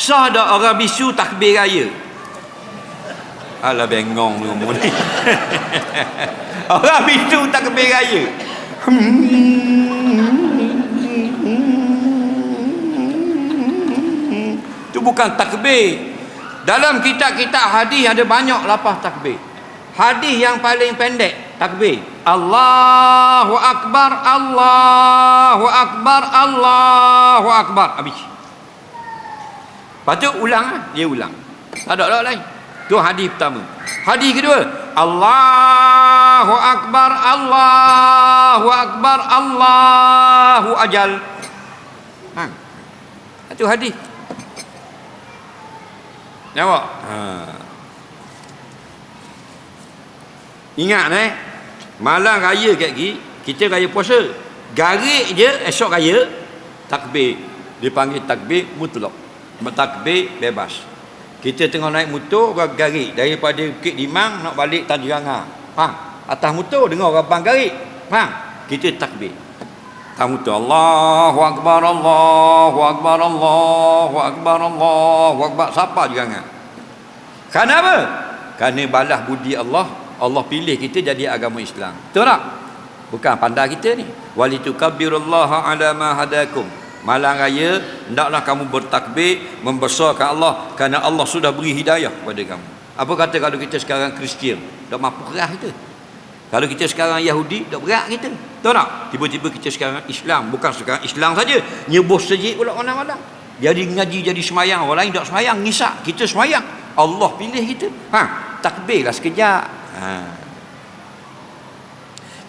Sah dak orang bisu takbir raya? Alah bengong lu ni. orang bisu takbir raya. Itu bukan takbir. Dalam kitab-kitab hadis ada banyak lapah takbir. Hadis yang paling pendek takbir. Allahu akbar, Allahu akbar, Allahu akbar. Habis. Lepas tu ulang lah. Dia ulang. Tak ada ada lain. Tu hadis pertama. Hadis kedua. Allahu akbar, Allahu akbar, Allahu ajal. Ha. Itu hadis. Nampak? Ha. Ingat eh. Malam raya kat lagi, kita raya puasa. Garik je esok raya takbir. Dipanggil takbir mutlak. Takbir bebas. Kita tengah naik motor orang garik daripada Bukit Limang nak balik Tanjung Angah. Faham? Atas motor dengar orang bang garik. Faham? Kita takbir. Atas motor Allahu akbar Allahu akbar Allahu akbar Allahu akbar siapa juga angah. Kerana apa? Kerana balas budi Allah Allah pilih kita jadi agama Islam. Betul tak? Bukan pandai kita ni. Walitukabbirullaha ala ma hadakum. Malam raya hendaklah kamu bertakbir membesarkan Allah kerana Allah sudah beri hidayah kepada kamu. Apa kata kalau kita sekarang Kristian? Tak mampu kerah kita. Kalau kita sekarang Yahudi, tak berat kita. Tahu tak? Tiba-tiba kita sekarang Islam. Bukan sekarang Islam saja. Nyebus sejik pula mana-mana. Jadi ngaji, jadi semayang. Orang lain tak semayang. Ngisak. Kita semayang. Allah pilih kita. Ha, takbirlah sekejap. Ha.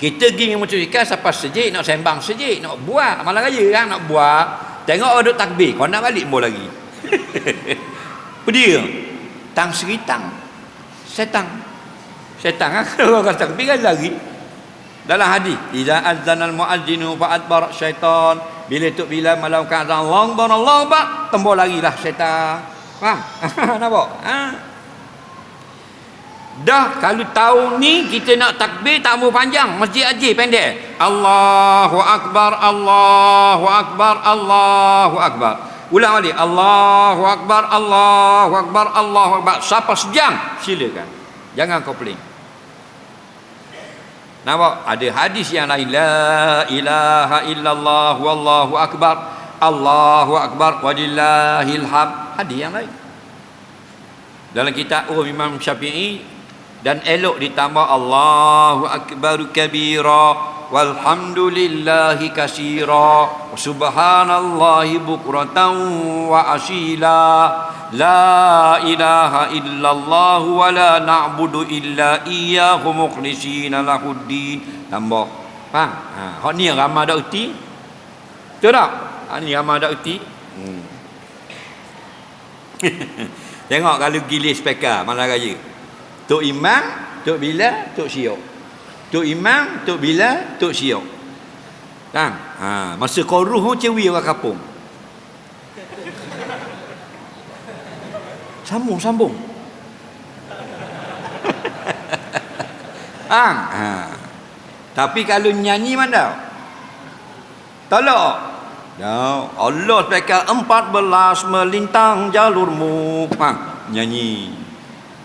Kita pergi dengan motosikal sampai sejik, nak sembang sejik, nak buat. Malam raya kan nak buat. Tengok orang duk takbir. Kau nak balik mau lagi. Pedia. Tang seritang. Setang. Setang kan? Kalau orang takbir kan lari. Dalam hadis, "Idza adzana al-muadzinu fa adbar syaitan." Bila tu bila malam kan azan Allahu akbar Allahu akbar, tembok larilah syaitan. Faham? Nampak? Ha? Dah kalau tahun ni kita nak takbir tak mau panjang, masjid aja pendek. Allahu akbar, Allahu akbar, Allahu akbar. Ulang balik. Allahu akbar, Allahu akbar, Allahu akbar. Siapa sejam? Silakan. Jangan kau peling. Nampak? Ada hadis yang lain. La ilaha illallah wallahu akbar. Allahu akbar hamd. Hadis yang lain. Dalam kitab Imam Syafi'i dan elok ditambah Allahu akbar kabira walhamdulillahi kasira. Subhanallahi bukratan wa asila. La ilaha illallah wa la na'budu illa iyyahu mukhlishina lahuddin. Tambah. Faham? Ha hak ni ramai dak erti? Betul tak? Ha ni ramai dak erti? Hmm. tengok kalau gilis peka malam raya Tok Imam, Tok Bila, Tok Syok. Tok Imam, Tok Bila, Tok Syok. Kan? Ha, masa koruh pun cewi orang kapung. Sambung, sambung. Ang, ha. Tapi kalau nyanyi mana? Tolak. Ya, Allah spekal 14 melintang jalurmu. Ha, nyanyi.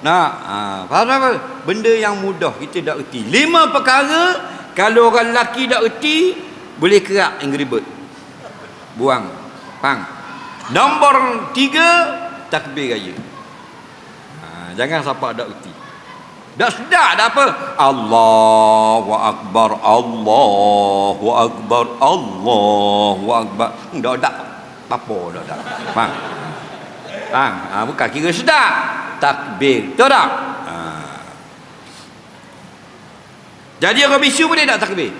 Nak, ha, faham apa? Benda yang mudah kita tak erti. Lima perkara kalau orang lelaki tak erti boleh kerak Angry Bird. Buang. Pang. Nombor tiga takbir raya. Ha, jangan siapa tak erti. Dah sedap dah apa? Allahu Akbar, Allahu Akbar, Allahu Akbar. Dah tak. Apa dah tak. Faham? Faham? Ha, bukan kira sedap takbir. Betul tak? Ha. Jadi orang bisu boleh tak takbir?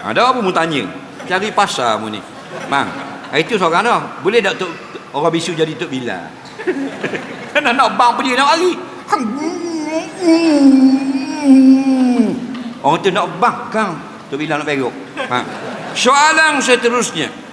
Ada apa mu tanya? Cari pasar mu ni. Bang, itu seorang dah. Boleh tak tuk, orang bisu jadi tok bila? Kena nak bang pergi nak lari. Orang tu nak bang kang. Tok bila nak berok. Ha. Soalan seterusnya.